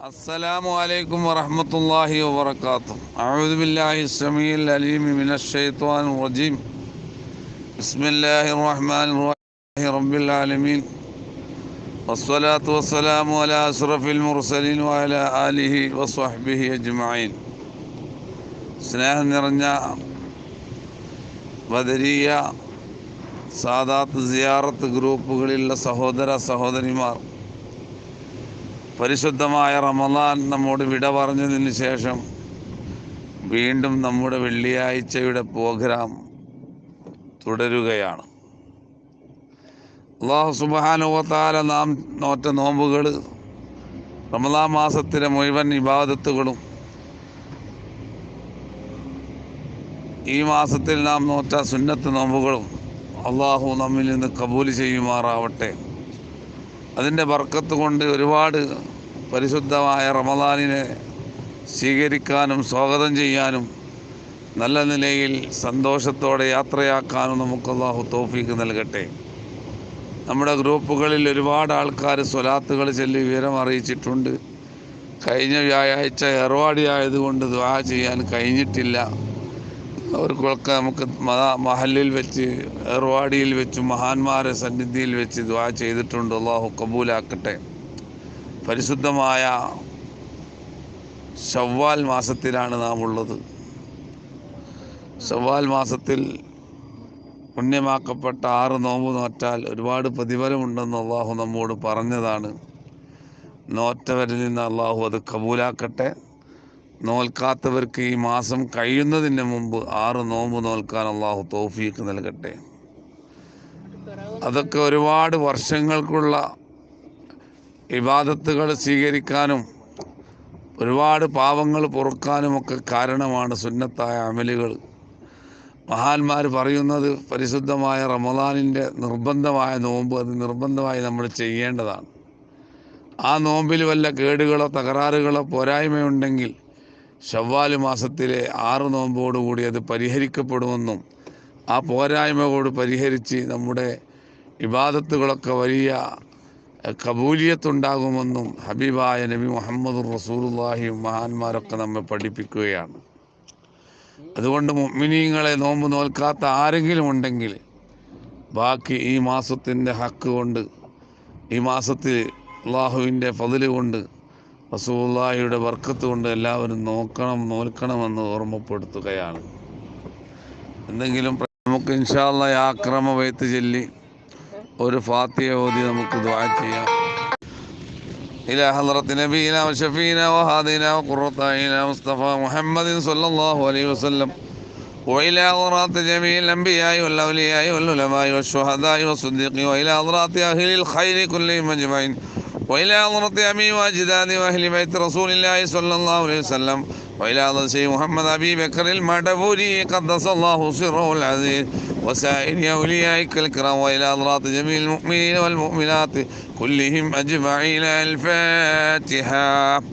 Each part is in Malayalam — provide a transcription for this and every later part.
السلام عليكم ورحمة الله وبركاته أعوذ بالله السميع العليم من الشيطان الرجيم بسم الله الرحمن الرحيم رب العالمين والصلاة والسلام على أشرف المرسلين وعلى آله وصحبه أجمعين സ്നേഹം നിറഞ്ഞ ബദരീയ സാദാത്ത് സിയാറത്ത് ഗ്രൂപ്പുകളിലുള്ള സഹോദര സഹോദരിമാർ പരിശുദ്ധമായ റമദാൻ നമ്മോട് വിട പറഞ്ഞതിന് ശേഷം വീണ്ടും നമ്മുടെ വെള്ളിയാഴ്ചയുടെ പ്രോഗ്രാം തുടരുകയാണ്. അള്ളാഹു സുബാനുവത്താല നാം നോറ്റ നോമ്പുകൾ റമദാൻ മാസത്തിലെ മുഴുവൻ ഇബാദത്തുകളും ഈ മാസത്തിൽ നാം നോറ്റ സുന്നത്ത് നോമ്പുകളും അള്ളാഹു നമ്മിൽ നിന്ന് കബൂൽ ചെയ്യുമാറാവട്ടെ. അതിന്റെ ബർക്കത്ത് കൊണ്ട് ഒരുപാട് പരിശുദ്ധമായ റമദാനിനെ സ്വീകരിക്കാനും സ്വാഗതം ചെയ്യാനും നല്ല നിലയിൽ സന്തോഷത്തോടെ യാത്രയാക്കാനും നമുക്ക് അള്ളാഹു തോഫീക്ക് നൽകട്ടെ. നമ്മുടെ ഗ്രൂപ്പുകളിൽ ഒരുപാട് ആൾക്കാർ സ്വലാത്തുകൾ ചൊല്ലി വിവരം അറിയിച്ചിട്ടുണ്ട്. കഴിഞ്ഞ വ്യാഴാഴ്ച ഏർവാടി ആയതുകൊണ്ട് ദ്വാ ചെയ്യാൻ കഴിഞ്ഞിട്ടില്ല. അവർക്കൊക്കെ നമുക്ക് മഹലിൽ വെച്ച് ഏർവാടിയിൽ വെച്ച് മഹാന്മാരെ സന്നിധിയിൽ വെച്ച് ദ്വാ ചെയ്തിട്ടുണ്ട്. അള്ളാഹു കബൂലാക്കട്ടെ. പരിശുദ്ധമായ ഷവ്വാൽ മാസത്തിലാണ് നാം ഉള്ളത് ഷവ്വാൽ മാസത്തിൽ പുണ്യമാക്കപ്പെട്ട ആറ് നോമ്പ് നോറ്റാൽ ഒരുപാട് പ്രതിഫലമുണ്ടെന്ന് അള്ളാഹു നമ്മോട് പറഞ്ഞതാണ്. നോറ്റവരിൽ നിന്ന് അള്ളാഹു അത് കബൂലാക്കട്ടെ. നോൽക്കാത്തവർക്ക് ഈ മാസം കഴിയുന്നതിന് മുമ്പ് ആറ് നോമ്പ് നോൽക്കാൻ അള്ളാഹു തോഫീക്ക് നൽകട്ടെ. അതൊക്കെ ഒരുപാട് വർഷങ്ങൾക്കുള്ള ഇബാദത്തുകൾ സ്വീകരിക്കാനും ഒരുപാട് പാവങ്ങൾ പൊറുക്കാനുമൊക്കെ കാരണമാണ് സുന്നത്തായ അമലുകൾ. മഹാന്മാർ പറയുന്നത് പരിശുദ്ധമായ റമദാനിന്റെ നിർബന്ധമായ നോമ്പ് അത് നിർബന്ധമായി നമ്മൾ ചെയ്യേണ്ടതാണ്. ആ നോമ്പിൽ വല്ല കേടുകളോ തകരാറുകളോ പോരായ്മയുണ്ടെങ്കിൽ ഷവ്വാൽ മാസത്തിലെ ആറ് നോമ്പോടുകൂടി അത് പരിഹരിക്കപ്പെടുമെന്നും ആ പോരായ്മയോട് പരിഹരിച്ച് നമ്മുടെ ഇബാദത്തുകളൊക്കെ വലിയ കബൂലിയത്തുണ്ടാകുമെന്നും ഹബീബായ നബി മുഹമ്മദ് റസൂലുള്ളാഹി മഹാന്മാരൊക്കെ നമ്മെ പഠിപ്പിക്കുകയാണ്. അതുകൊണ്ട് മിനിങ്ങളെ നോമ്പ് നോൽക്കാത്ത ആരെങ്കിലും ഉണ്ടെങ്കിൽ ബാക്കി ഈ മാസത്തിന്റെ ഹക്ക് കൊണ്ട് ഈ മാസത്തിൽ അള്ളാഹുവിന്റെ ഫതിൽ കൊണ്ട് റസൂള്ളാഹിയുടെ വർക്കത്ത് കൊണ്ട് എല്ലാവരും നോക്കണം നോൽക്കണമെന്ന് ഓർമ്മപ്പെടുത്തുകയാണ് എന്തെങ്കിലും പ്ര- നമുക്ക് ഇൻഷാല്ല ആക്രമ വയത്ത് ചൊല്ലി ഒരു ഫാത്തിയ ഓതി നമുക്ക് ദ്വാ ചെയ്യാം إلى حضرة نبينا وشفينا وهادينا وقرة أعيننا مصطفى محمد صلى الله عليه وسلم وإلى حضرات جميع الأنبياء والأولياء والعلماء والشهداء والصديقين وإلى حضرات أهل الخير كلهم أجمعين وإلى حضرة أمي وأجداد وأهل بيت رسول الله صلى الله عليه وسلم. وإلى سيد محمد أبي بكر المعتبوري قدس الله سره العزيز. وسائر أوليائك الكرام وإلى حضرات جميع المؤمنين والمؤمنات كلهم أجمعين. الفاتحة.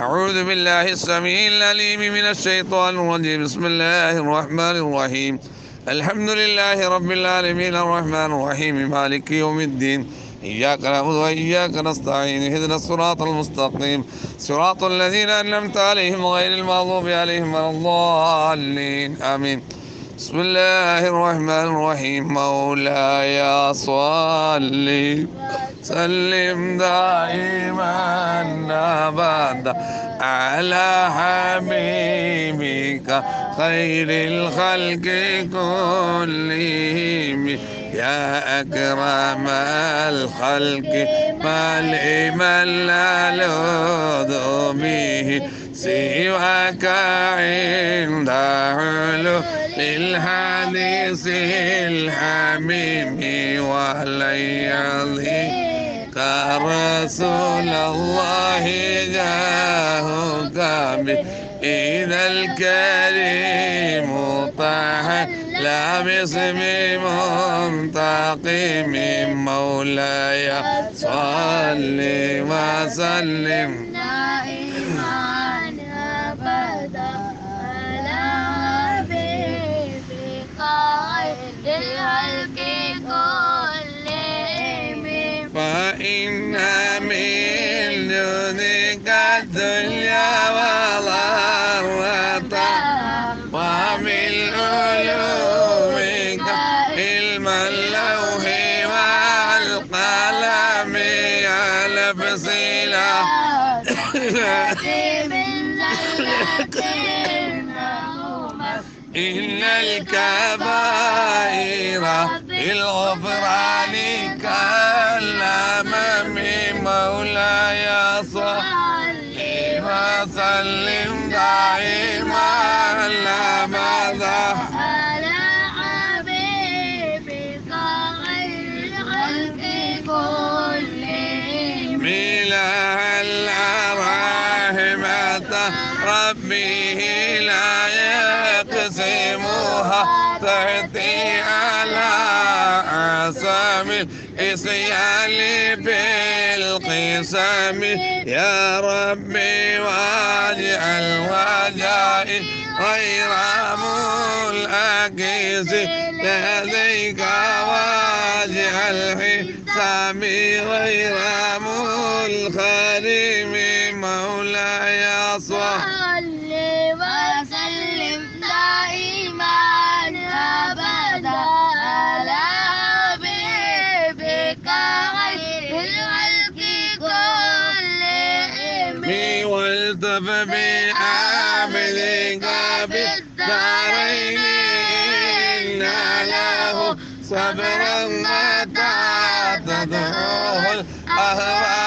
أعوذ بالله السميع العليم من الشيطان الرجيم. بسم الله الرحمن الرحيم. الحمد لله رب العالمين الرحمن الرحيم. مالك يوم الدين. إياك نعبد وإياك نستعين اهدنا الصراط المستقيم. صراط الذين أنعمت عليهم غير المغضوب عليهم ولا الضالين. آمين. بسم الله الرحمن الرحيم. مولاي صل سلم دائما أبدا. على حبيبك خير الخلق كلهم. يا أكرم الخلق لا لذ به سواك عند علو للحديث الحميم وليالي كرسول الله جاهك إذا الكريم طه لا باسم منتقم مولاي. صل وسلم. الكبائر الغفران كلم من مولاي صلى وسلم دائما لماذا على حبيبي صغير الخلق كلهم بلا الارحمه ربي سامي يا ربي واجع الوجائي غير ملأكيس لديك واجع الحسام غير الخير بالدارين إنا له صبرا ما تعدده الأهوال.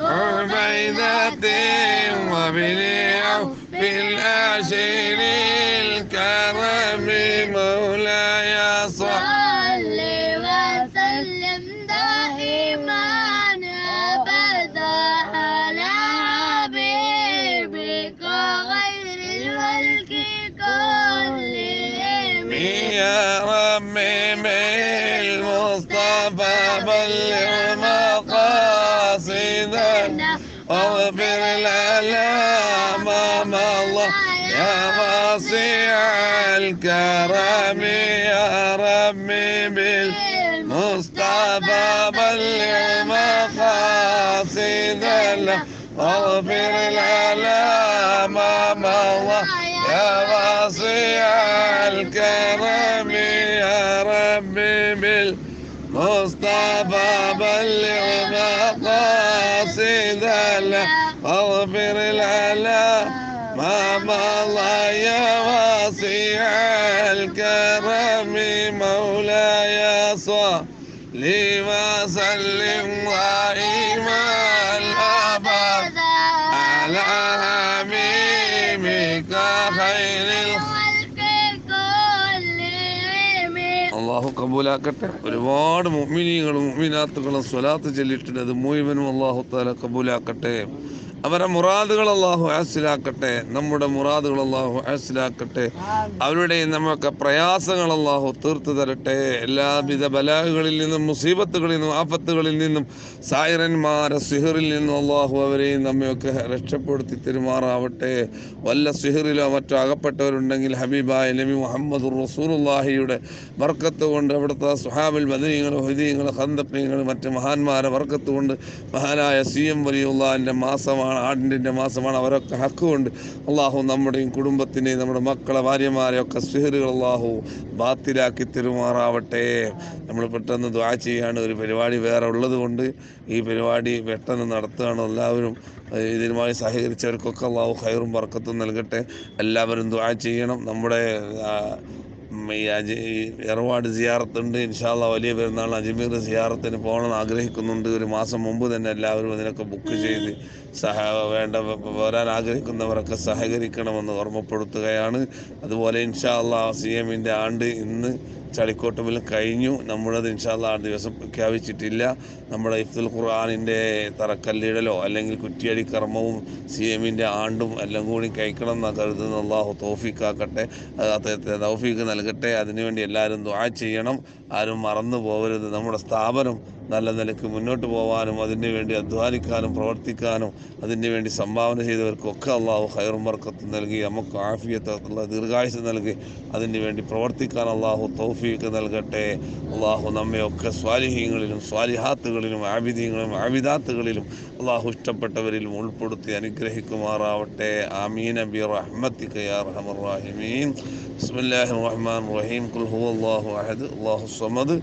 عبيدة وبنيع في الأشير الكرم مولاي صل وسلم دائما أبدا على حبيبك خير الخلق كلهم. يا ربي بالمصطفى بلغ بالمصطفى بلغ مقاصدنا واغفر لنا. ما مضى يا واسع الكرم مولاي صل وسلم. കബൂലാക്കട്ടെ. ഒരുപാട് മുഅ്മിനീങ്ങളും മുഅ്മിനാത്തുകളും സ്വലാത്ത് ചൊല്ലിയിട്ടുണ്ട്. അത് മുഴുവനും അള്ളാഹു താല കബൂലാക്കട്ടെ. അവരെ മുറാദുകൾ അള്ളാഹു ഹാസിലാക്കട്ടെ നമ്മുടെ മുറാദുകൾ അള്ളാഹു ഹാസിലാക്കട്ടെ അവരുടെ നമുക്ക് പ്രയാസങ്ങൾ അള്ളാഹു തീർത്തു തരട്ടെ. എല്ലാവിധ ബലാഹുകളിൽ നിന്നും മുസീബത്തുകളിൽ നിന്നും ആപത്തുകളിൽ നിന്നും സായിറന്മാരെ സിഹറിൽ നിന്നും അള്ളാഹു അവരെയും നമ്മയൊക്കെ രക്ഷപ്പെടുത്തി തെരുമാറാവട്ടെ. വല്ല സിഹറിലോ മറ്റോ അകപ്പെട്ടവരുണ്ടെങ്കിൽ ഹബീബായ നബി മുഹമ്മദ് റസൂലുള്ളാഹിയുടെ വർക്കത്ത് കൊണ്ട് അവിടുത്തെ സുഹാബിൽ ബദരീങ്ങൾ ഹുദീങ്ങൾ ഖന്തഖീങ്ങൾ മറ്റ് മഹാന്മാരെ വർക്കത്ത് കൊണ്ട് മഹാനായ സി എം വലിയുള്ള മാസമാണ് ആടിന്റെ മാസമാണ് അവരൊക്കെ ഹക്കുകൊണ്ട് അള്ളാഹു നമ്മുടെയും കുടുംബത്തിനെ നമ്മുടെ മക്കളെ ഭാര്യമാരെ ഒക്കെ സിഹറുകൾ അള്ളാഹു ബാത്തിലാക്കി തെരുമാറാവട്ടെ. നമ്മൾ പെട്ടെന്ന് ദ്വാ ചെയ്യാണ്. ഒരു പരിപാടി വേറെ ഉള്ളത് കൊണ്ട് ഈ പരിപാടി പെട്ടെന്ന് നടത്തുകയാണ് എല്ലാവരും. ഇതിനുമായി സഹകരിച്ചവർക്കൊക്കെ അള്ളാഹു ഹൈറും ബർക്കത്തും നൽകട്ടെ. എല്ലാവരും ദ്വാ ചെയ്യണം. നമ്മുടെ എറവാട് സിയാറത്തുണ്ട്. ഇൻഷാല്ല വലിയ പെരുന്നാൾ അജ്മീർ സിയാറത്തിന് പോകണമെന്ന് ആഗ്രഹിക്കുന്നുണ്ട്. ഒരു മാസം മുമ്പ് തന്നെ എല്ലാവരും അതിനൊക്കെ ബുക്ക് ചെയ്ത് സഹ വേണ്ട വരാൻ ആഗ്രഹിക്കുന്നവരൊക്കെ സഹകരിക്കണമെന്ന് ഓർമ്മപ്പെടുത്തുകയാണ്. അതുപോലെ ഇൻഷാല്ല സി എമ്മിന്റെ ആണ്ട് ഇന്ന് ചളിക്കോട്ടുമിൽ കഴിഞ്ഞു. നമ്മളത് ഇൻഷാല്ല ആ ദിവസം പ്രഖ്യാപിച്ചിട്ടില്ല. നമ്മുടെ ഇഫ്തുൽ ഖുർആാനിന്റെ തറക്കല്ലിടലോ അല്ലെങ്കിൽ കുറ്റിയടി കർമ്മവും സി എമ്മിന്റെ ആണ്ടും എല്ലാം കൂടി കഴിക്കണം എന്നാണ് കരുതുന്ന. അള്ളാഹു തോഫിക്കാക്കട്ടെ. തൗഫീക്ക് നൽകട്ടെ. അതിനുവേണ്ടി എല്ലാവരും ദ്വാ ചെയ്യണം. ആരും മറന്നു പോകരുത് നമ്മുടെ സ്ഥാപനം നല്ല നിലയ്ക്ക് മുന്നോട്ട് പോകാനും അതിന് വേണ്ടി അധ്വാനിക്കാനും പ്രവർത്തിക്കാനും അതിന് വേണ്ടി സംഭാവന ചെയ്തവർക്കൊക്കെ അള്ളാഹു ഹൈറും വർക്കത്ത് നൽകി നമുക്ക് ആഫിയത്തുള്ള ദീർഘായുസ് നൽകി അതിന് വേണ്ടി പ്രവർത്തിക്കാൻ അള്ളാഹു തൗഫീക്ക് നൽകട്ടെ. അള്ളാഹു നമ്മയൊക്കെ സ്വാലിഹ്യങ്ങളിലും സ്വാലിഹാത്തുകളിലും ആബിദീങ്ങളിലും ആബിദാത്തുകളിലും അള്ളാഹു ഇഷ്ടപ്പെട്ടവരിലും ഉൾപ്പെടുത്തി അനുഗ്രഹിക്കുമാറാവട്ടെ. ആമീൻ. അബി റഹ്മത്തിക യാ അർഹമർ റഹീമീൻ. ബിസ്മില്ലാഹിർ റഹീം. ഖുൽ ഹുവല്ലാഹു അഹദ്. അള്ളാഹു സമദ്.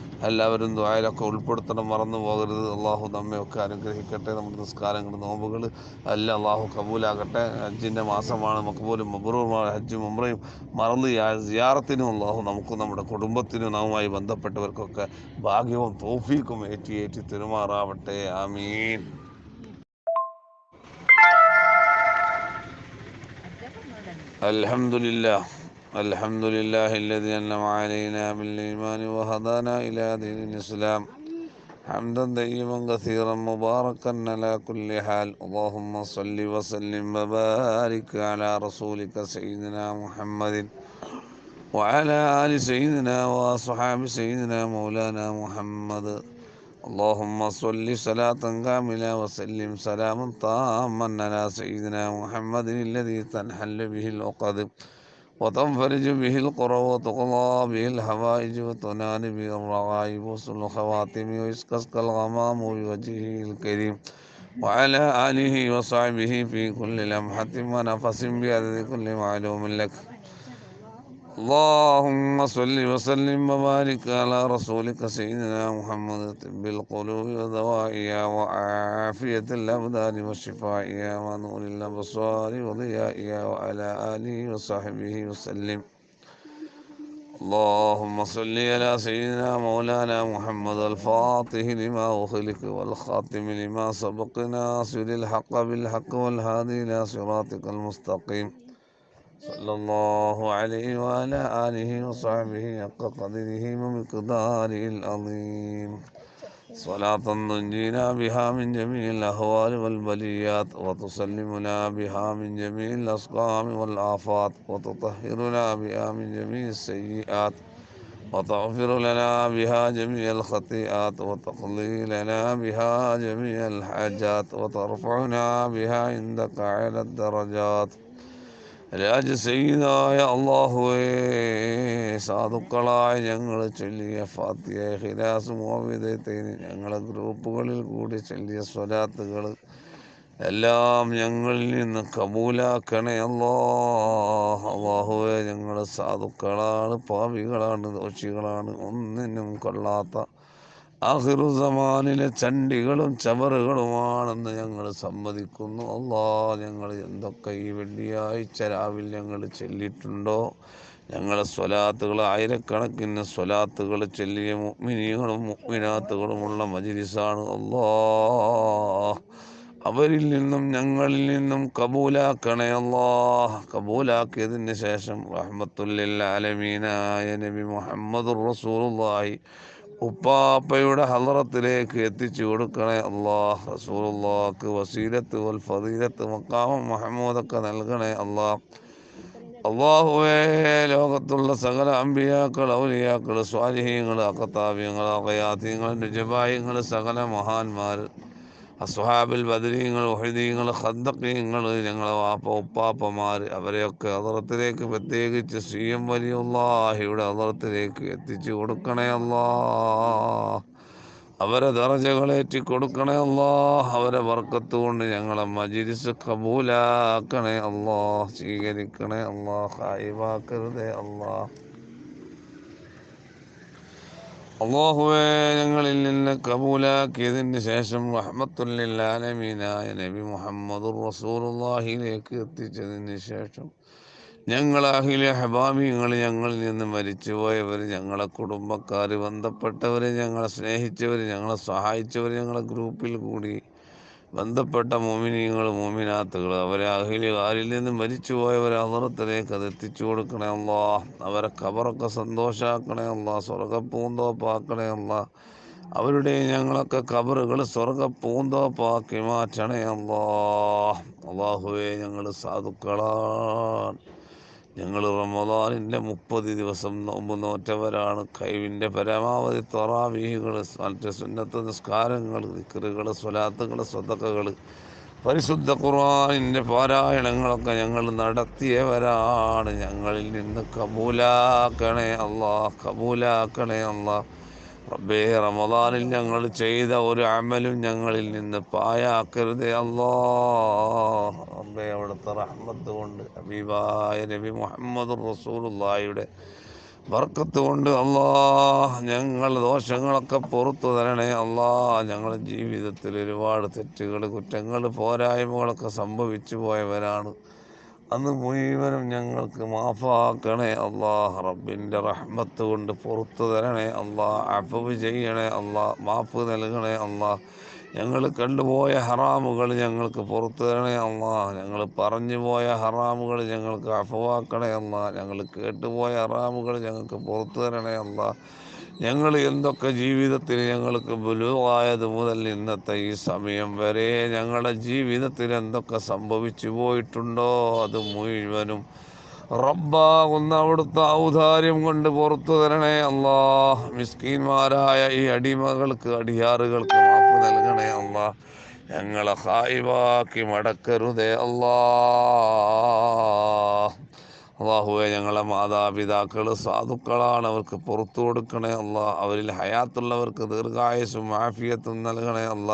എല്ലാവരും ദുആയിലൊക്കെ ഉൾപ്പെടുത്തണം മറന്നു പോകരുത്. അള്ളാഹു നമ്മയൊക്കെ അനുഗ്രഹിക്കട്ടെ. നമ്മുടെ നിസ്കാരങ്ങൾ നോമ്പുകൾ എല്ലാം അള്ളാഹു കബൂലാകട്ടെ. ഹജ്ജിന്റെ മാസമാണ്. മക്കബൂലും മബറൂമാണ് ഹജ്ജും മുമ്പറയും മറന്ന് സിയാറത്തിനും അള്ളാഹു നമുക്കും നമ്മുടെ കുടുംബത്തിനും നമ്മുമായി ബന്ധപ്പെട്ടവർക്കൊക്കെ ഭാഗ്യവും തോഫീക്കും ഏറ്റി ഏറ്റി തിരുമാറാവട്ടെ. ആമീൻ. അലഹമില്ല الحمد لله الذي أنعم علينا بالإيمان وهدانا إلى دين الإسلام. حمدا طيبا كثيرا مباركا على كل حال. اللهم صل وسلم وبارك على رسولك سيدنا محمد وعلى آل سيدنا وأصحاب سيدنا مولانا محمد. اللهم صل صلاة كاملة وسلم سلاما تاما على سيدنا محمد الذي تنحل به العقد. وتنفرج به القرى وتقضى به الحوائج وتنال به الرغائب وصل الخواتم ويسكسك الغمام بوجهه الكريم. وعلى آله وصحبه في كل لمحة ونفس بعدد كل معلوم لك. اللهم صل وسلم وبارك على رسولك سيدنا محمد طب القلوب ودوائها وعافية الأبدان وشفائها ونور الأبصار وضيائها وعلى آله وصحبه وسلم. اللهم صل على سيدنا مولانا محمد الفاتح لما أخلق والخاتم لما سبق ناصر الحق بالحق والهادي إلى صراطك المستقيم. صلى الله عليه وعلى آله وصحبه حق قدره ومقداره العظيم. صلاة تنجينا بها من جميع الأهوال والبليات وتسلمنا بها من جميع الأسقام والآفات وتطهرنا بها من جميع السيئات وتغفر لنا بها جميع الخطيئات وتقضي لنا بها جميع الحاجات وترفعنا بها عندك على الدرجات. രാജസീതായ അള്ളാഹുവേ സാധുക്കളായ ഞങ്ങൾ ചൊല്ലിയ ഫാത്തിയ ഹിരാസ് മോവിദത്തിന് ഞങ്ങളെ ഗ്രൂപ്പുകളിൽ കൂടി ചൊല്ലിയ സ്വലാത്തുകൾ എല്ലാം ഞങ്ങളിൽ നിന്ന് കബൂലാക്കണേ അല്ലോ. അള്ളാഹുവെ ഞങ്ങൾ സാധുക്കളാണ് പാവികളാണ് ദോഷികളാണ് ഒന്നിനും കൊള്ളാത്ത ആഹിറു സമാനിലെ ചണ്ടികളും ചവറുകളുമാണെന്ന് ഞങ്ങൾ സമ്മതിക്കുന്നു. അല്ലാ ഞങ്ങൾ എന്തൊക്കെ ഈ വെള്ളിയാഴ്ച രാവിലെ ഞങ്ങൾ ചൊല്ലിയിട്ടുണ്ടോ ഞങ്ങളെ സ്വലാത്തുകൾ ആയിരക്കണക്കിന് സ്വലാത്തുകൾ ചെല്ലിയ മുഗ്മിനികളും മുഗ്മിനാത്തുകളുമുള്ള മജിലിസാണ് അല്ലാ. അവരിൽ നിന്നും ഞങ്ങളിൽ നിന്നും കബൂലാക്കണേ അല്ലാ. കബൂലാക്കിയതിന് ശേഷം റഹ്മത്തുല്ലിൽ ആലമീനായ നബി മുഹമ്മദ് റസൂലുള്ളാഹി ഉപ്പാപ്പയുടെ ഹലറത്തിലേക്ക് എത്തിച്ചു കൊടുക്കണേ അള്ളാഹ് റസൂലുള്ളാക്ക് വസീലത്ത് വൽ ഫദീലത്ത് മക്കാമം മഹമ്മൂദൊക്കെ നൽകണേ അള്ളാഹ് അള്ളാഹുവേ ലോകത്തുള്ള സകല അമ്പിയാക്കൾ ഔലിയാക്കൾ സ്വാലിഹീങ്ങൾ അക്കത്താവ്യങ്ങൾ അകയാത്യങ്ങൾ നിജബായങ്ങൾ സകല മഹാന്മാർ അസ്ഹാബിൽ ബദരീങ്ങൾ ഒഹദീങ്ങൾ ഹന്തക്കീങ്ങൾ ഞങ്ങളെ വാപ്പ ഉപ്പാപ്പമാർ അവരെയൊക്കെ അതറത്തിലേക്ക് പ്രത്യേകിച്ച് സി എം വലിയുള്ളാഹിയുടെ അതറത്തിലേക്ക് എത്തിച്ചു കൊടുക്കണേ അല്ലാ. അവരെ ദറജകളേറ്റി കൊടുക്കണേ അല്ലാ. അവരെ വർക്കത്ത് കൊണ്ട് ഞങ്ങളെ മജിരിസ് കബൂലാക്കണേ അല്ലാ. സ്വീകരിക്കണേ അല്ലാ. ഹായിവാക്കരുതേ അല്ലാ. അള്ളാഹുവേ ഞങ്ങളിൽ നിന്ന് കബൂലാക്കിയതിന് ശേഷം റഹ്മത്തുല്ലാലമീനായ നബി മുഹമ്മദ് റസൂലുള്ളാഹിയിലേക്ക് എത്തിച്ചതിന് ശേഷം ഞങ്ങൾ അഹിലെ ഹബാമിങ്ങൾ ഞങ്ങളിൽ നിന്ന് മരിച്ചുപോയവർ ഞങ്ങളെ കുടുംബക്കാർ ബന്ധപ്പെട്ടവർ ഞങ്ങളെ സ്നേഹിച്ചവർ ഞങ്ങളെ സഹായിച്ചവർ ഞങ്ങളെ ഗ്രൂപ്പിൽ കൂടി ബന്ധപ്പെട്ട മോമിനിയങ്ങൾ മോമിനാത്തുകൾ അവരെ അഹിലുകാരിൽ നിന്ന് മരിച്ചുപോയവരെ അമറത്തിലേക്ക് അത് എത്തിച്ചു കൊടുക്കണേ അല്ലാ. അവരെ കബറൊക്കെ സന്തോഷാക്കണേ അല്ലാ സ്വർഗ പൂന്തോപ്പാക്കണേ അല്ലാ. അവരുടെ ഞങ്ങളൊക്കെ കബറുകൾ സ്വർഗ പൂന്തോപ്പാക്കി മാറ്റണേ അല്ലാ. അള്ളാഹുവേ ഞങ്ങൾ സാധുക്കളാണ്. ഞങ്ങൾ റമദാനിന്റെ മുപ്പത് ദിവസം നോമ്പ് നോറ്റവരാണ്. കൈവിന്റെ പരമാവധി തൊറാവീഹുകൾ മറ്റ് സുന്നത്ത് നിസ്കാരങ്ങൾ വിക്കറുകൾ സ്വലാത്തുകൾ സ്വതക്കകൾ പരിശുദ്ധ ഖുർആനിന്റെ പാരായണങ്ങളൊക്കെ ഞങ്ങൾ നടത്തിയവരാണ്. ഞങ്ങളിൽ നിന്ന് കബൂലാക്കണേ അള്ളാഹ് കബൂലാക്കണേ അല്ലാ റബ്ബേ റമദാനിൽ ഞങ്ങൾ ചെയ്ത ഒരു അമലും ഞങ്ങളിൽ നിന്ന് പായാക്കരുതേ അല്ലോ റബ്ബേ അവിടുത്തെ റഹ്മത്ത് കൊണ്ട് ഹബീബായ നബി മുഹമ്മദ് റസൂലുള്ളാഹിയുടെ വർക്കത്ത് കൊണ്ട് അല്ലാ ഞങ്ങൾ ദോഷങ്ങളൊക്കെ പുറത്തു തരണേ. അല്ലാ ഞങ്ങളുടെ ജീവിതത്തിൽ ഒരുപാട് തെറ്റുകൾ കുറ്റങ്ങൾ പോരായ്മകളൊക്കെ സംഭവിച്ചു പോയവരാണ്. അന്ന് മുഴുവനും ഞങ്ങൾക്ക് മാഫാക്കണേ അള്ളാഹ് റബ്ബിന്റെ റഹ്മത്ത് കൊണ്ട് പുറത്തു തരണേ അള്ളാഹ് അഫവ് ചെയ്യണേ അള്ളാഹ് മാപ്പ് നൽകണേ അള്ളാഹ് ഞങ്ങൾ കണ്ടുപോയ ഹറാമുകൾ ഞങ്ങൾക്ക് പുറത്തു തരണേ അള്ളാഹ് ഞങ്ങൾ പറഞ്ഞു പോയ ഹറാമുകൾ ഞങ്ങൾക്ക് അഫവാക്കണേ അള്ളാഹ് ഞങ്ങൾ കേട്ടുപോയ ഹറാമുകൾ ഞങ്ങൾക്ക് പുറത്തു തരണേ അള്ളാഹ് ഞങ്ങൾ എന്തൊക്കെ ജീവിതത്തിൽ ഞങ്ങൾക്ക് ബുലുവായത് മുതൽ ഇന്നത്തെ ഈ സമയം വരെ ഞങ്ങളുടെ ജീവിതത്തിൽ എന്തൊക്കെ സംഭവിച്ചു പോയിട്ടുണ്ടോ അത് മുഴുവനും റബ്ബാകുന്ന അവിടുത്തെ ഔദാര്യം കൊണ്ട് പുറത്തു തരണേ. അള്ളാ മിസ്കീന്മാരായ ഈ അടിമകൾക്ക് അടിയാറുകൾക്ക് മാപ്പ് നൽകണേ. അള്ളാ ഞങ്ങളെ ഹായിവാക്കി മടക്കരുതേ. അല്ലാ അള്ളാഹുവെ ഞങ്ങളെ മാതാപിതാക്കൾ സാധുക്കളാണ് അവർക്ക് പുറത്തു കൊടുക്കണേ അല്ല അവരിൽ ഹയാത്തുള്ളവർക്ക് ദീർഘായുസും മാഫിയത്തും നൽകണേ അല്ല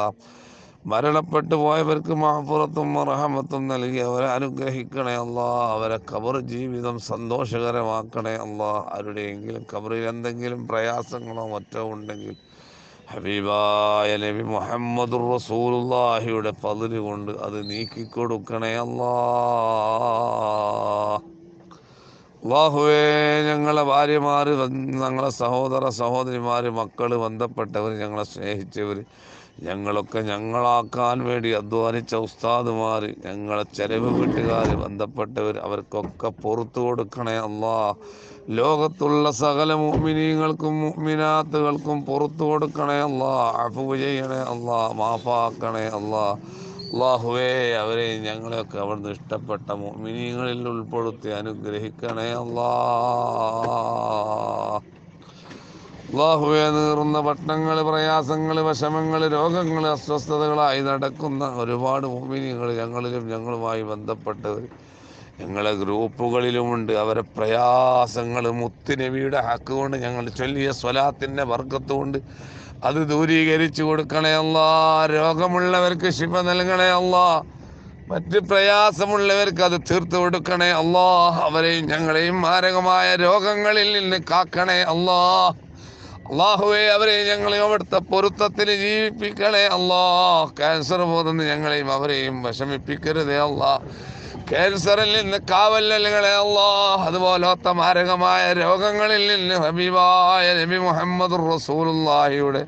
മരണപ്പെട്ടു പോയവർക്ക് മാപ്പുറത്തും മറഹമത്തും നൽകി അവരെ അനുഗ്രഹിക്കണേ അല്ല അവരെ കബർ ജീവിതം സന്തോഷകരമാക്കണേ അല്ല ആരുടെയെങ്കിലും കബറിൽ എന്തെങ്കിലും പ്രയാസങ്ങളോ മറ്റോ ഉണ്ടെങ്കിൽ ഹബീബായ നബി മുഹമ്മദ് റസൂലുള്ളാഹിയുടെ പതിര് കൊണ്ട് അത് നീക്കിക്കൊടുക്കണേ അല്ലാ അള്ളാഹുവേ ഞങ്ങളെ ഭാര്യമാർ ഞങ്ങളെ സഹോദര സഹോദരിമാർ മക്കൾ ബന്ധപ്പെട്ടവർ ഞങ്ങളെ സ്നേഹിച്ചവർ ഞങ്ങളൊക്കെ ഞങ്ങളാക്കാൻ വേണ്ടി അധ്വാനിച്ച ഉസ്താദുമാർ ഞങ്ങളെ ചെലവ് വീട്ടുകാർ ബന്ധപ്പെട്ടവർ അവർക്കൊക്കെ പുറത്തു കൊടുക്കണേ അള്ളാ. ലോകത്തുള്ള സകല മുഅ്മിനീങ്ങൾക്കും മുഅ്മിനാത്തുകൾക്കും പുറത്തു കൊടുക്കണേ അള്ളാ. അഫു ചെയ്യണേ അള്ളാ. മാഫാക്കണേ അല്ലാ അള്ളാഹുവേ അവരെ ഞങ്ങളെയൊക്കെ അവിടുന്ന് ഇഷ്ടപ്പെട്ട മിനിങ്ങളിൽ ഉൾപ്പെടുത്തി അനുഗ്രഹിക്കണേ അല്ലാ അള്ളാഹുവെ നീറുന്ന പട്ടണങ്ങൾ പ്രയാസങ്ങൾ വിഷമങ്ങൾ രോഗങ്ങൾ അസ്വസ്ഥതകളായി നടക്കുന്ന ഒരുപാട് മുഅ്മിനീങ്ങൾ ഞങ്ങളിലും ഞങ്ങളുമായി ബന്ധപ്പെട്ടവർ ഞങ്ങളെ ഗ്രൂപ്പുകളിലുമുണ്ട്. അവരെ പ്രയാസങ്ങൾ മുത്തുനബിയുടെ ഹക്ക് കൊണ്ട് ഞങ്ങൾ ചൊല്ലിയ സ്വലാത്തിന്റെ വർഗത്ത് കൊണ്ട് അത് ദൂരീകരിച്ചു കൊടുക്കണേ അല്ല. രോഗമുള്ളവർക്ക് ശിവ നൽകണേ അല്ല. മറ്റ് പ്രയാസമുള്ളവർക്ക് അത് തീർത്തു കൊടുക്കണേ അല്ലാ. അവരെയും ഞങ്ങളെയും മാരകമായ രോഗങ്ങളിൽ നിന്ന് കാക്കണേ അല്ലാ. അള്ളാഹുവെ അവരെ ഞങ്ങളെ അവിടുത്തെ പൊരുത്തത്തിന് ജീവിപ്പിക്കണേ അല്ലാ. ക്യാൻസർ പോകുന്ന ഞങ്ങളെയും അവരെയും വിഷമിപ്പിക്കരുതേ അല്ലാ. ക്യാൻസറിൽ നിന്ന് കാവല്ലലുകളെ അല്ലാ അതുപോലത്തെ മാരകമായ രോഗങ്ങളിൽ നിന്ന് ഹബീബായ നബി മുഹമ്മദ് റസൂലുള്ളാഹിയുടെ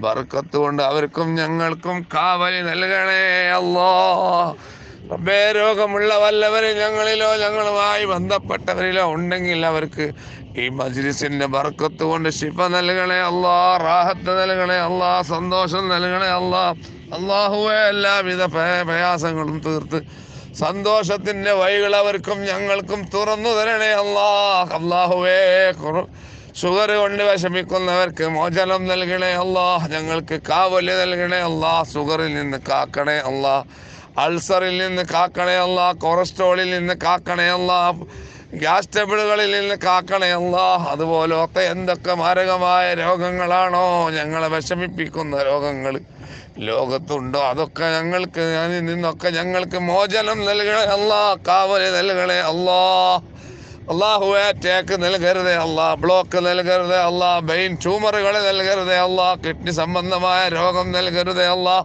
ബർക്കത്ത് കൊണ്ട് അവർക്കും ഞങ്ങൾക്കും കാവലി നൽകണേ അല്ലാ റബ്ബേ രോഗമുള്ള വല്ലവരും ഞങ്ങളിലോ ഞങ്ങളുമായി ബന്ധപ്പെട്ടവരിലോ ഉണ്ടെങ്കിൽ അവർക്ക് ഈ മജ്ലിസിന്റെ ബർക്കത്ത് കൊണ്ട് ശിഫ നൽകണേ അല്ലാ റാഹത്ത് നൽകണേ അല്ലാ സന്തോഷം നൽകണേ അല്ലാ അള്ളാഹുവെ എല്ലാവിധ പ്രയ- പ്രയാസങ്ങളും തീർത്ത് സന്തോഷത്തിന്റെ വഴികൾ അവർക്കും ഞങ്ങൾക്കും തുറന്നു തരണേ അള്ളാഹ് അള്ളാഹുവേ ഷുഗർ കൊണ്ട് വിഷമിക്കുന്നവർക്ക് മോചനം നൽകണേ അള്ളാഹ് ഞങ്ങൾക്ക് കാവൽ നൽകണേ അള്ളാഹ് ഷുഗറിൽ നിന്ന് കാക്കണേ അള്ളാഹ് അൾസറിൽ നിന്ന് കാക്കണേ അള്ളാഹ് കൊളസ്ട്രോളിൽ നിന്ന് കാക്കണേ അള്ളാഹ് ഗ്യാസ് ടേബിളുകളിൽ നിന്ന് കാക്കണേ അള്ളാഹ് അതുപോലത്തെ എന്തൊക്കെ മാരകമായ രോഗങ്ങളാണോ ഞങ്ങളെ വിഷമിപ്പിക്കുന്ന രോഗങ്ങൾ ലോകത്തുണ്ടോ? അതൊക്കെ ഞങ്ങൾക്ക് അതിൽ നിന്നൊക്കെ ഞങ്ങൾക്ക് മോചനം നൽകണേ അല്ലാ. കാവൽ നൽകണേ അല്ലാ. അള്ളാഹു അറ്റാക്ക് നൽകരുതേ അല്ലാ. ബ്ലോക്ക് നൽകരുതേ അല്ലാ. ബെയിൻ ട്യൂമറുകൾ നൽകരുതേ അല്ലാ. കിഡ്നി സംബന്ധമായ രോഗം നൽകരുതേ അല്ലാ.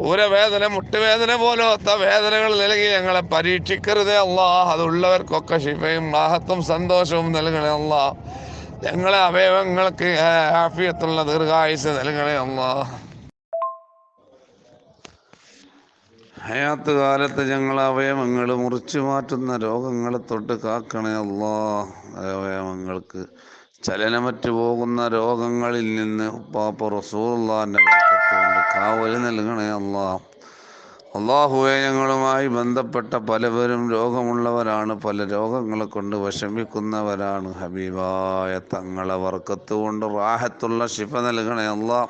ഊരവേദന മുട്ടുവേദന പോലത്തെ വേദനകൾ നൽകി ഞങ്ങളെ പരീക്ഷിക്കരുതേ അല്ലാ. അതുള്ളവർക്കൊക്കെ ശിഫയും മഹത്വം സന്തോഷവും നൽകണേ അല്ലാ. ഞങ്ങളെ അവയവങ്ങൾക്ക് ആഫിയത്തുള്ള ദീർഘായുസ് നൽകണേ അല്ല. ഹയാത്ത് കാലത്ത് ഞങ്ങൾ അവയവങ്ങൾ മുറിച്ചു മാറ്റുന്ന രോഗങ്ങളെ തൊട്ട് കാക്കണേ അല്ലാ അവയവങ്ങൾക്ക് ചലനമറ്റ് പോകുന്ന രോഗങ്ങളിൽ നിന്ന് പാപ്പ റസൂള്ളാന്റെ കാവൽ നൽകണേ അല്ലാ അള്ളാഹുവെ ഞങ്ങളുമായി ബന്ധപ്പെട്ട പലവരും രോഗമുള്ളവരാണ്. പല രോഗങ്ങളെ കൊണ്ട് വിഷമിക്കുന്നവരാണ് ഹബീബായ തങ്ങളെ വർക്കത്ത് കൊണ്ട് റാഹത്തുള്ള ശിഫ നൽകണേ അല്ലാ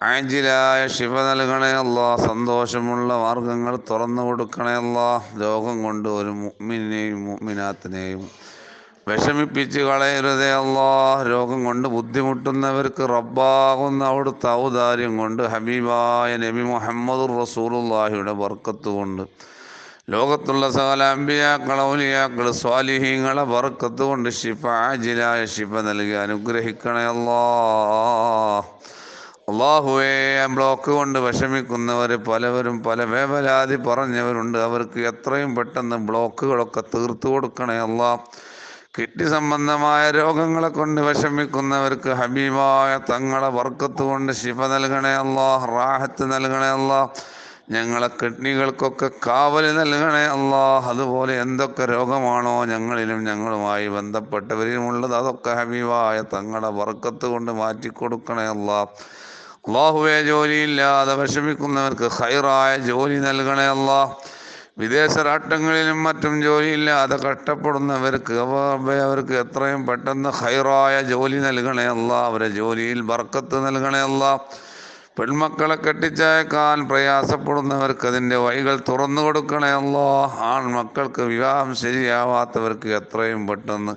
ആഞ്ചിലായ ശിവ നൽകണേ അല്ലാ സന്തോഷമുള്ള മാർഗങ്ങൾ തുറന്നു കൊടുക്കണേ അല്ലാ രോഗം കൊണ്ട് ഒരു മുഅ്മിനെയും മുഅ്മിനാത്തിനെയും വിഷമിപ്പിച്ച് കളയരുതേ രോഗം കൊണ്ട് ബുദ്ധിമുട്ടുന്നവർക്ക് റബ്ബാകുന്ന അവിടുത്തെ ഔദാര്യം കൊണ്ട് ഹബീബായ നബി മുഹമ്മദ് റസൂലുള്ളാഹിയുടെ ബർക്കത്ത് കൊണ്ട് ലോകത്തുള്ള സകല അമ്പിയാക്കൾ ഔലിയാക്കൾ സ്വാലിഹീങ്ങളെ ബർക്കത്ത് കൊണ്ട് ശിഫ ആജിലായ ശിഫ നൽകി അനുഗ്രഹിക്കണേ അല്ലാ അള്ളാഹുവേ ബ്ലോക്ക് കൊണ്ട് വിഷമിക്കുന്നവർ പലവരും പല വേവലാതി പറഞ്ഞവരുണ്ട്. അവർക്ക് എത്രയും പെട്ടെന്ന് ബ്ലോക്കുകളൊക്കെ തീർത്തു കൊടുക്കണേ അല്ലാ. കിഡ്നി സംബന്ധമായ രോഗങ്ങളെ കൊണ്ട് വിഷമിക്കുന്നവർക്ക് ഹബീബായ തങ്ങളെ വർക്കത്ത് കൊണ്ട് ശിഫ നൽകണേ അല്ലാ റാഹത്ത് നൽകണേ അല്ലാ. ഞങ്ങളെ കിഡ്നികൾക്കൊക്കെ കാവൽ നൽകണേ അല്ലാ. അതുപോലെ എന്തൊക്കെ രോഗമാണോ ഞങ്ങളിലും ഞങ്ങളുമായി ബന്ധപ്പെട്ടവരിലുമുള്ളത് അതൊക്കെ ഹബീബായ തങ്ങളെ വർക്കത്ത് കൊണ്ട് മാറ്റിക്കൊടുക്കണേ അല്ലാ. അള്ളാഹുവെ ജോലിയില്ലാതെ വിഷമിക്കുന്നവർക്ക് ഹൈറായ ജോലി നൽകണേ അല്ലാ വിദേശ രാഷ്ട്രങ്ങളിലും മറ്റും ജോലിയില്ലാതെ കഷ്ടപ്പെടുന്നവർക്ക് അവ- അവർക്ക് എത്രയും പെട്ടെന്ന് ഹൈറായ ജോലി നൽകണേ അല്ല അവരെ ജോലിയിൽ ബർക്കത്ത് നൽകണേ അല്ല പെൺമക്കളെ കെട്ടിച്ചയക്കാൻ പ്രയാസപ്പെടുന്നവർക്ക് അതിന്റെ വഴികൾ തുറന്നു കൊടുക്കണേ അല്ലോ ആൺമക്കൾക്ക് വിവാഹം ശരിയാവാത്തവർക്ക് എത്രയും പെട്ടെന്ന്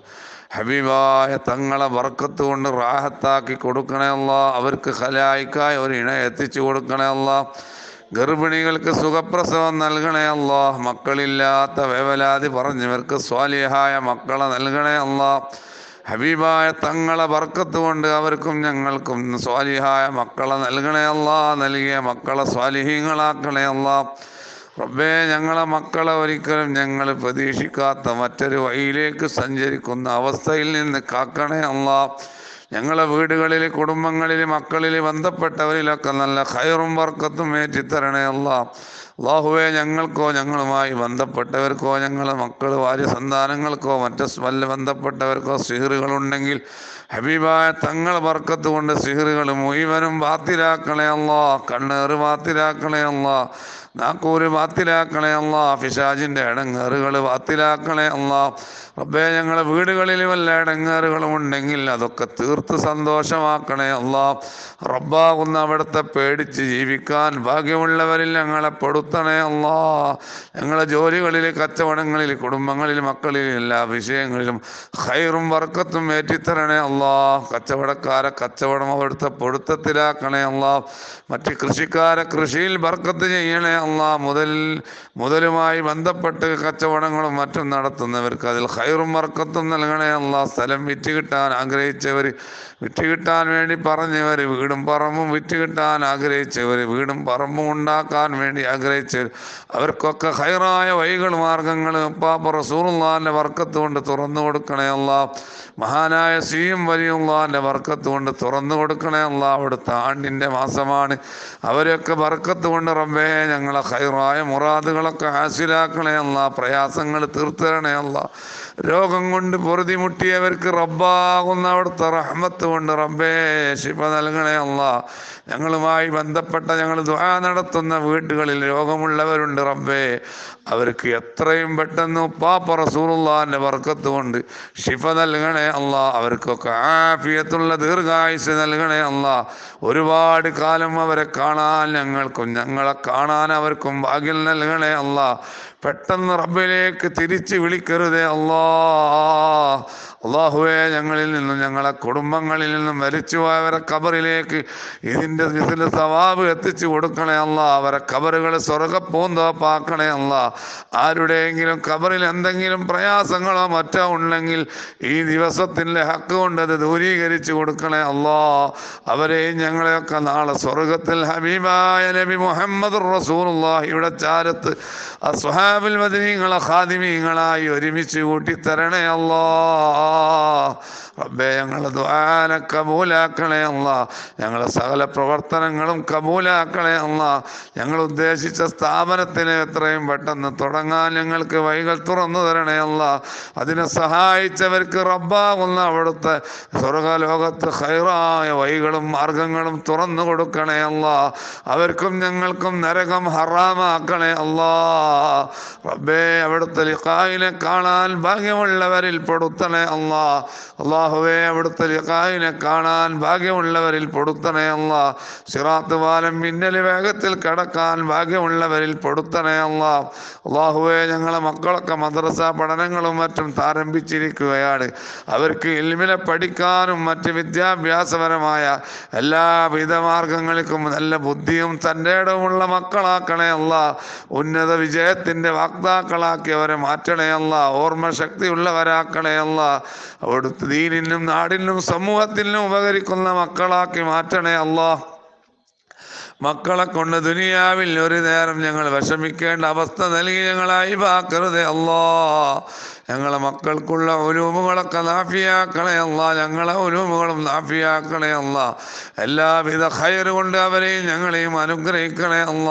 ഹബീബായ തങ്ങളെ ബർക്കത്ത് കൊണ്ട് റാഹത്താക്കി കൊടുക്കണേ അല്ല. അവർക്ക് ഹലായിക്കായ ഒരു ഇണ എത്തിച്ചു കൊടുക്കണേ അല്ല. ഗർഭിണികൾക്ക് സുഖപ്രസവം നൽകണേ അല്ല. മക്കളില്ലാത്ത വേവലാതി പറഞ്ഞവർക്ക് സ്വാലിഹായ മക്കളെ നൽകണേ അല്ല. ഹബീബായ തങ്ങളെ വർക്കത്ത് കൊണ്ട് അവർക്കും ഞങ്ങൾക്കും സ്വാലിഹായ മക്കളെ നൽകണേ അല്ല. നൽകിയ മക്കളെ സ്വാലിഹീങ്ങളാക്കണേ അല്ല. റബ്ബേ ഞങ്ങളെ മക്കളെ ഒരിക്കലും ഞങ്ങൾ പ്രതീക്ഷിക്കാത്ത മറ്റൊരു വഴിയിലേക്ക് സഞ്ചരിക്കുന്ന അവസ്ഥയിൽ നിന്ന് കാക്കണേ അല്ല. ഞങ്ങളെ വീടുകളിൽ കുടുംബങ്ങളിൽ മക്കളിൽ ബന്ധപ്പെട്ടവരിലൊക്കെ നല്ല ഹൈറും വർക്കത്തും ഏറ്റിത്തരണേ അല്ല. അള്ളാഹുവെ ഞങ്ങൾക്കോ ഞങ്ങളുമായി ബന്ധപ്പെട്ടവർക്കോ ഞങ്ങളെ മക്കൾ ഭാര്യ സന്താനങ്ങൾക്കോ മറ്റ് വല്ല ബന്ധപ്പെട്ടവർക്കോ സിഹറുകളുണ്ടെങ്കിൽ ഹബീബായ തങ്ങൾ വർക്കത്ത് കൊണ്ട് സിഹറുകൾ മുഴുവനും ബാത്തിലാക്കണേ അല്ല. കണ്ണേറ് ബാത്തിലാക്കണേ അല്ലാ. നാക്കൂര് വാത്തിലാക്കണേ അള്ളാ ഫിഷാജിന്റെ ഇടങ്ങേറുകൾ വാത്തിലാക്കണേ അള്ളാ റബ്ബേ ഞങ്ങളെ വീടുകളിൽ വല്ല ഇടങ്ങേറുകളും ഉണ്ടെങ്കിൽ അതൊക്കെ തീർത്ത് സന്തോഷമാക്കണേ അല്ലാ. റബ്ബാകുന്ന അവിടുത്തെ പേടിച്ച് ജീവിക്കാൻ ഭാഗ്യമുള്ളവരിൽ ഞങ്ങളെ പെടുത്ത പെടുത്തണേ അല്ലാ. ഞങ്ങളെ ജോലികളിൽ കച്ചവടങ്ങളിൽ കുടുംബങ്ങളിൽ മക്കളിൽ എല്ലാ വിഷയങ്ങളിലും ഹൈറും വർക്കത്തും ഏറ്റിത്തരണേ അള്ളാ കച്ചവടക്കാരെ കച്ചവടം അവിടുത്തെ പൊടുത്തത്തിലാക്കണേ അള്ളാ മറ്റ് കൃഷിക്കാരെ കൃഷിയിൽ ബർക്കത്ത് ചെയ്യണേ അല്ലാ മുതൽ മുതലുമായി ബന്ധപ്പെട്ട് കച്ചവടങ്ങളും മറ്റും നടത്തുന്നവർക്ക് അതിൽ ഹൈറും വർക്കത്തും നൽകണേ അള്ളാഹ് സ്ഥലം വിറ്റ് കിട്ടാൻ ആഗ്രഹിച്ചവർ വിറ്റ് കിട്ടാൻ വേണ്ടി പറഞ്ഞവർ വീടും പറമ്പും വിറ്റ് കിട്ടാൻ ആഗ്രഹിച്ചവർ വീടും പറമ്പും ഉണ്ടാക്കാൻ വേണ്ടി ആഗ്രഹിച്ചവർ അവർക്കൊക്കെ ഹൈറായ വഴികൾ മാർഗങ്ങൾ പാപ്പ റസൂറുള്ളാന്റെ വർക്കത്ത് കൊണ്ട് തുറന്നു കൊടുക്കണേ അല്ല മഹാനായ സിയും വലിയുള്ളാന്റെ വർക്കത്ത് കൊണ്ട് തുറന്നു കൊടുക്കണേ അല്ല അവിടുത്തെ ആണ്ടിന്റെ മാസമാണ്. അവരൊക്കെ വർക്കത്ത് കൊണ്ട് റബ്ബേ ഞങ്ങളെ ഹൈറായ മുറാദുകളൊക്കെ ഹാസിലാക്കണേ അല്ല പ്രയാസങ്ങൾ തീർത്തരണേ അല്ല രോഗം കൊണ്ട് പൊറുതിമുട്ടിയവർക്ക് റബ്ബാകുന്ന അവിടുത്തെ റഹ്മത്ത് കൊണ്ട് റബ്ബേ ശിഫ നൽകണേ അല്ല. ഞങ്ങളുമായി ബന്ധപ്പെട്ട ഞങ്ങൾ ദ്വാ നടത്തുന്ന വീട്ടുകളിൽ രോഗമുള്ളവരുണ്ട് റബ്ബേ. അവർക്ക് എത്രയും പെട്ടെന്ന് ഉപ്പാപ്പ റസൂറുള്ളാന്റെ വർക്കത്ത് കൊണ്ട് ഷിഫ നൽകണേ അല്ല അവർക്കൊക്കെ ആഫിയത്തുള്ള ദീർഘായുസ് നൽകണേ അല്ല. ഒരുപാട് കാലം അവരെ കാണാൻ ഞങ്ങൾക്കും ഞങ്ങളെ കാണാൻ അവർക്കും ഭാഗ്യം നൽകണേ അല്ല. പെട്ടെന്ന് റബ്ബിലേക്ക് തിരിച്ച് വിളിക്കരുതേ അല്ലാ. അള്ളാഹുവെ ഞങ്ങളിൽ നിന്നും ഞങ്ങളെ കുടുംബങ്ങളിൽ നിന്നും മരിച്ചുപോയവരെ കബറിലേക്ക് ഇതിന്റെ ഇതിൽ എത്തിച്ചു കൊടുക്കണേ അല്ല. അവരെ കബറുകൾ സ്വർഗപ്പൂന്തോപ്പാക്കണേ അല്ല. ആരുടെയെങ്കിലും കബറിൽ എന്തെങ്കിലും പ്രയാസങ്ങളോ മറ്റോ ഉണ്ടെങ്കിൽ ഈ ദിവസത്തിന്റെ ഹക്ക് കൊണ്ട് അത് ദൂരീകരിച്ചു കൊടുക്കണേ അല്ലോ. അവരെയും ഞങ്ങളെയൊക്കെ നാളെ സ്വർഗത്തിൽ ഹബീബായ നബി മുഹമ്മദ് റസൂലുള്ളാഹിയുടെ ചാരത്ത് അസ്ഹാബിൽ മദിനീങ്ങളെ ഖാദിമീങ്ങളായി ഒരുമിച്ച് കൂട്ടിത്തരണേ അല്ലോ. റബ്ബേ ഞങ്ങളെ ദ്വാന കബൂലാക്കണേ അല്ല. ഞങ്ങളെ സകല പ്രവർത്തനങ്ങളും കബൂലാക്കണേ അല്ല. ഞങ്ങൾ ഉദ്ദേശിച്ച സ്ഥാപനത്തിന് എത്രയും പെട്ടെന്ന് തുടങ്ങാൻ ഞങ്ങൾക്ക് വഴികൾ തുറന്നു തരണേ അല്ല. അതിനെ സഹായിച്ചവർക്ക് റബ്ബാകുന്ന അവിടുത്തെ സ്വർഗലോകത്ത് ഹൈറായ വൈകളും മാർഗങ്ങളും തുറന്നു കൊടുക്കണേ അല്ല. അവർക്കും ഞങ്ങൾക്കും നരകം ഹറാമാക്കണേ അല്ലാ. റബ്ബേ അവിടുത്തെ ലിഖായിനെ കാണാൻ ഭാഗ്യമുള്ളവരിൽ പെടുത്തണേ അല്ലാ. അള്ളാഹുവേ അവിടുത്തെ ലിഖായിനെ കാണാൻ ഭാഗ്യമുള്ളവരിൽ പെടുത്തണേ അല്ല. സിറാത്ത് വാലം മിന്നൽ വേഗത്തിൽ കടക്കാൻ ഭാഗ്യമുള്ളവരിൽ പെടുത്തണേ അല്ല. അള്ളാഹുവേ ഞങ്ങളെ മക്കളൊക്കെ മദ്രസ പഠനങ്ങളും മറ്റും ആരംഭിച്ചിരിക്കുകയാണ് അവർക്ക് ഇൽമിനെ പഠിക്കാനും മറ്റ് വിദ്യാഭ്യാസപരമായ എല്ലാവിധ മാർഗങ്ങൾക്കും നല്ല ബുദ്ധിയും തന്റെ ഇടവുമുള്ള മക്കളാക്കണേ അല്ല. ഉന്നത വിജയത്തിന്റെ വാക്താക്കളാക്കി അവരെ മാറ്റണേ അല്ല. ഓർമ്മശക്തിയുള്ളവരാക്കണേ അല്ല. അവിടുത്തെ ദീനിനും നാടിനും സമൂഹത്തിനും ഉപകരിക്കുന്ന മക്കളാക്കി മാറ്റണേ അല്ലാ. മക്കളെ കൊണ്ട് ദുനിയാവിൽ ഒരു നേരം ഞങ്ങൾ വിഷമിക്കേണ്ട അവസ്ഥ നൽകി ഞങ്ങളായി. പാക്കരുതേ അല്ലാ ഞങ്ങളെ മക്കൾക്കുള്ള ഒലൂമുകളൊക്കെ നാഫിയാക്കണേ അല്ല. ഞങ്ങളെ ഒലൂമുകളും നാഫിയാക്കണേ അല്ല. എല്ലാവിധ ഹയർ കൊണ്ട് അവരെയും ഞങ്ങളെയും അനുഗ്രഹിക്കണേ അല്ല.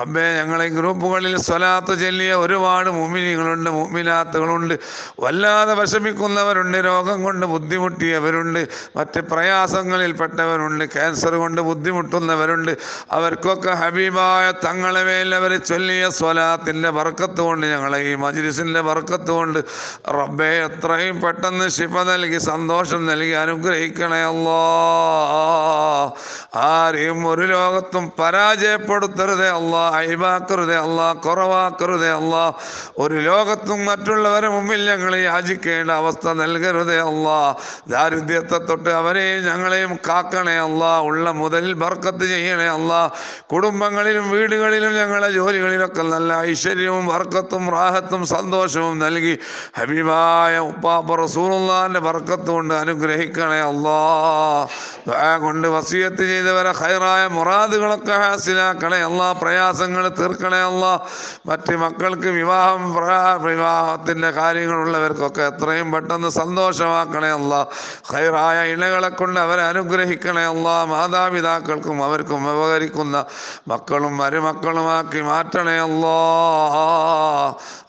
റബ്ബേ ഞങ്ങളെ ഗ്രൂപ്പുകളിൽ സ്വലാത്ത് ചെല്ലിയ ഒരുപാട് മുമിനികളുണ്ട് മുമിനാത്തുകളുണ്ട് വല്ലാതെ വിഷമിക്കുന്നവരുണ്ട് രോഗം കൊണ്ട് ബുദ്ധിമുട്ടിയവരുണ്ട് മറ്റ് പ്രയാസങ്ങളിൽപ്പെട്ടവരുണ്ട് ക്യാൻസർ കൊണ്ട് ബുദ്ധിമുട്ടുന്നവരുണ്ട്. അവർക്കൊക്കെ ഹബീബായ തങ്ങളെ മേൽ ചൊല്ലിയ സ്വലാത്തിന്റെ ബർക്കത്ത് കൊണ്ട് ഞങ്ങളെ ഈ മജ്ലിസിന്റെ ബർക്കത്ത് കൊണ്ട് റബ്ബെ എത്രയും പെട്ടെന്ന് ശിഫ നൽകി സന്തോഷം നൽകി അനുഗ്രഹിക്കണേ അല്ലോ. ആരെയും ഒരു ലോകത്തും പരാജയപ്പെടുത്തരുതേ അല്ല അയവാക്കരുതേ അല്ല കുറവാക്കരുതേ അല്ല. ഒരു ലോകത്തും മറ്റുള്ളവരെ മുമ്പിൽ ഞങ്ങൾ യാചിക്കേണ്ട അവസ്ഥ നൽകരുതേ അല്ല. ദാരിദ്ര്യത്തെ തൊട്ട് അവരെയും ഞങ്ങളെയും കാക്കണേ അല്ല. ഉള്ള മുതലിൽ ബർക്കത്ത് ചെയ്യണേ അല്ല. കുടുംബങ്ങളിലും വീടുകളിലും ഞങ്ങളെ ജോലികളിലൊക്കെ നല്ല ഐശ്വര്യവും ബർക്കത്തും റാഹത്തും സന്തോഷവും നൽകി ഹബീബായ ഉപ്പാപ്പ റസൂലുള്ളാന്റെ ബർക്കത്ത് കൊണ്ട് അനുഗ്രഹിക്കണേ അള്ളാ കൊണ്ട് വസീയത്ത് ചെയ്തവരെ ഹൈറായ മുറാദുകളൊക്കെ ഹാസിലാക്കണേ അള്ളാ പ്രയാസങ്ങൾ തീർക്കണേ അള്ളാ മറ്റ് മക്കൾക്ക് വിവാഹം വിവാഹത്തിന്റെ കാര്യങ്ങളുള്ളവർക്കൊക്കെ എത്രയും പെട്ടെന്ന് സന്തോഷമാക്കണേ അള്ളാ ഹൈറായ ഇണകളെ കൊണ്ട് അവരെ അനുഗ്രഹിക്കണേ അള്ളാ മാതാപിതാക്കൾക്കും അവർക്കും ഉപകരിക്കുന്ന മക്കളും മരുമക്കളുമാക്കി മാറ്റണേ അല്ലാ.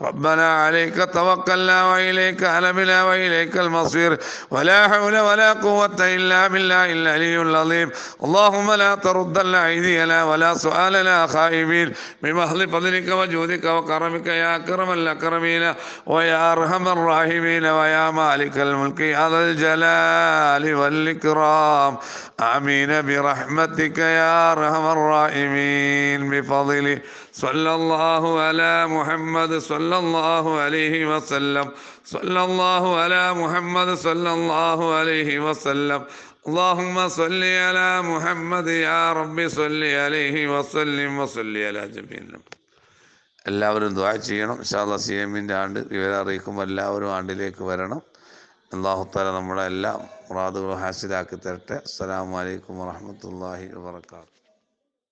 ربنا عليك توكلنا وإليك أنبنا وإليك المصير. ولا حول ولا قوة إلا بالله العلي العظيم. اللهم لا تردن أيدينا ولا سؤالنا خائبين. بمحض فضلك وجودك وكرمك يا أكرم الأكرمين ويا أرحم الراحمين ويا مالك الملك يا ذا الجلال والإكرام. آمين برحمتك يا أرحم الراحمين. بفضله صلى الله على محمد صلى الله عليه وسلم صلى الله على محمد صلى الله عليه وسلم اللهم صل على محمد يا رب صل عليه وسلم وصل على جميع എല്ലാവരും ദ്വാ ചെയ്യണം ഇൻഷാല്ല സി എമ്മിൻ്റെ ആണ്ട് വിവരം അറിയിക്കുമ്പോൾ എല്ലാവരും ആണ്ടിലേക്ക് വരണം അള്ളാഹുത്താല നമ്മളെ എല്ലാ മുറാദുകളും ഹാസിലാക്കി തരട്ടെ അസ്സലാമു അലൈക്കും വറഹ്മത്തുള്ളാഹി വബറകാതുഹു